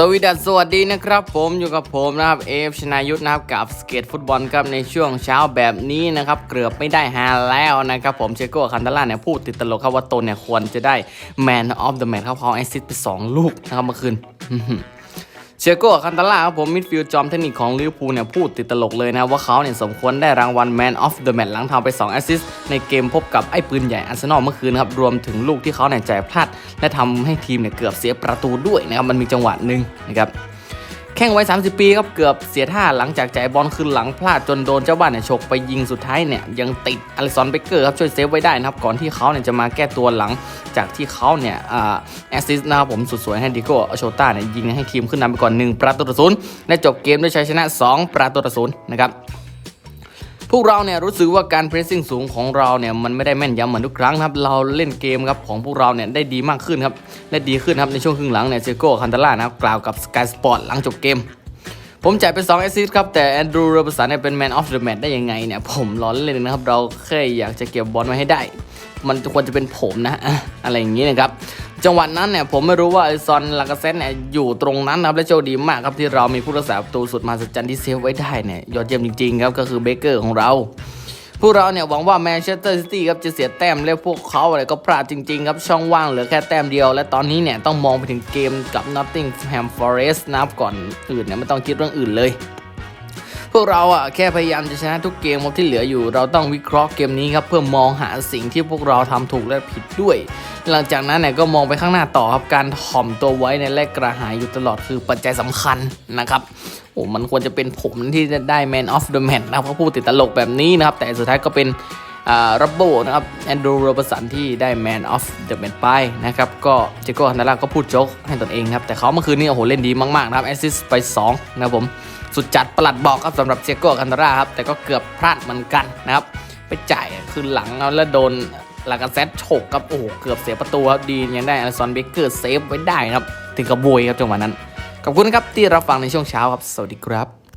สวีดัสสวัสดีนะครับ ผมอยู่กับผมนะครับเอฟชนายุทธนะครับกับสเก็ตฟุตบอลครับในช่วงเช้าแบบนี้นะครับเกือบไม่ได้ฮาแล้วนะครับผมเชโก้คันตาล่าเนี่ยพูดติดตลกครับว่าตนเนี่ยควรจะได้ Man of the Match ครับเขาแอสซิสต์ไป 2 ลูกนะครับเมื่อคืน เชโก้คันตาล่าครับผมมิดฟิลด์จอมเทคนิคของลิเวอร์พูลเนี่ยพูดติดตลกเลยนะ ว่าเขาเนี่ยสมควรได้รางวัล Man of the Match หลังทำไป2แอสซิสต์ในเกมพบกับไอ้ปืนใหญ่อาร์เซนอลเมื่อคืนครับ รวมถึงลูกที่เขาเนี่ยจ่ายพลาด และทำให้ทีมเนี่ยเกือบเสียประตูด้วยนะครับ มันมีจังหวะหนึ่งนะครับ แข่งไว้30 ปีครับเกือบเสียท่าหลังจากจ่ายบอลคืนหลังพลาดจนโดนเจ้าบ้านเนี่ยฉกไปยิงสุดท้ายเนี่ยยังติดอลิสันเบเกอร์ครับช่วยเซฟไว้ได้นะครับก่อนที่เขาเนี่ยจะมาแก้ตัวหลังจากที่เขาเนี่ยอ่าแอสซิสต์นะครับผมสุดสวยให้ดิโก้โชต้าเนี่ยยิงให้ทีมขึ้นนำไปก่อน 1 ประตูต่อศูนย์และจบเกมด้วยชัยชนะ 2 ประตูต่อศูนย์นะครับ พวกเราเนี่ยรู้สึกว่าการเพรสซิ่งสูงของเราเนี่ยมันไม่ได้แม่นยำเหมือนทุกครั้งครับเราเล่นเกมครับของพวกเราเนี่ยได้ดีมากขึ้นครับและดีขึ้นครับในช่วงครึ่งหลังเนี่ยเซโก้คันตาล่านะครับกล่าวกับสกายสปอร์ตหลังจบเกม ผมจ่ายไป2แอสซิสต์ครับ แต่แอนดรูว์โรบสันเนี่ยเป็น Man of the Match ได้ยังไงเนี่ย ผมล้อเลยนะครับ เราแค่อยากจะเก็บบอลไว้ให้ได้ มันควรจะเป็นผมนะอะอะไรอย่างนี้นะครับ จังหวะนั้นเนี่ย ผมไม่รู้ว่าไอซอนลากาเซนเนี่ยอยู่ตรงนั้นนะครับ และโชคดีมากครับที่เรามีผู้รักษาประตูสุดมหัศจรรย์ที่เซฟไว้ได้เนี่ยยอดเยี่ยมจริงๆครับก็คือเบเกอร์ของเรา พวกเราเนี่ยหวังว่าแมนเชสเตอร์ซิตี้ครับจะเสียแต้มและพวกเขาอะไรก็พลาดจริงๆครับช่องว่างเหลือแค่แต้มเดียว และตอนนี้เนี่ยต้องมองไปถึงเกมกับ Nottingham Forest นะครับก่อนอื่นเนี่ยไม่ต้องคิดเรื่องอื่นเลย พวกเราอะแค่พยายามจะชนะทุกเกมที่เหลืออยู่ เราต้องวิเคราะห์เกมนี้ครับเพื่อมองหาสิ่งที่พวกเราทำถูกและผิดด้วย หลังจากนั้นเนี่ยก็มองไปข้างหน้าต่อครับการถ่อมตัวไว้ในแลกกระหายอยู่ตลอดคือปัจจัยสำคัญนะครับ อ้มันควรจะเป็นผมที่จะได้ Man of the Match นะครับเพราพูดติดตลกแบบนี้นะครับ แต่สุดท้ายก็เป็นรับโบนะครับแอนดรูโรบสันที่ได้ Man of the Match ไปนะครับก็เจโก้ฮันนาร่าก็พูดโจ๊กให้ตนเองครับ แต่เขาเมื่อคืนนี้โอ้โหเล่นดีมากๆนะครับแอสซิสไป 2 นะครับผม สุดจัดประหลัดบอกครับสำหรับเซโก้คันตาร่าครับ แต่ก็เกือบพลาดเหมือนกันนะครับ ไปจ่ายคืนหลังแล้วโดนลากาเซตฉกครับโอ้โหเกือบเสียประตูครับดียังได้อลซอนเบเกอร์เซฟไว้ได้นะครับถึงกับโวยครับจังหวะนั้น ขอบคุณครับที่รับฟังในช่วงเช้าครับ สวัสดีครับ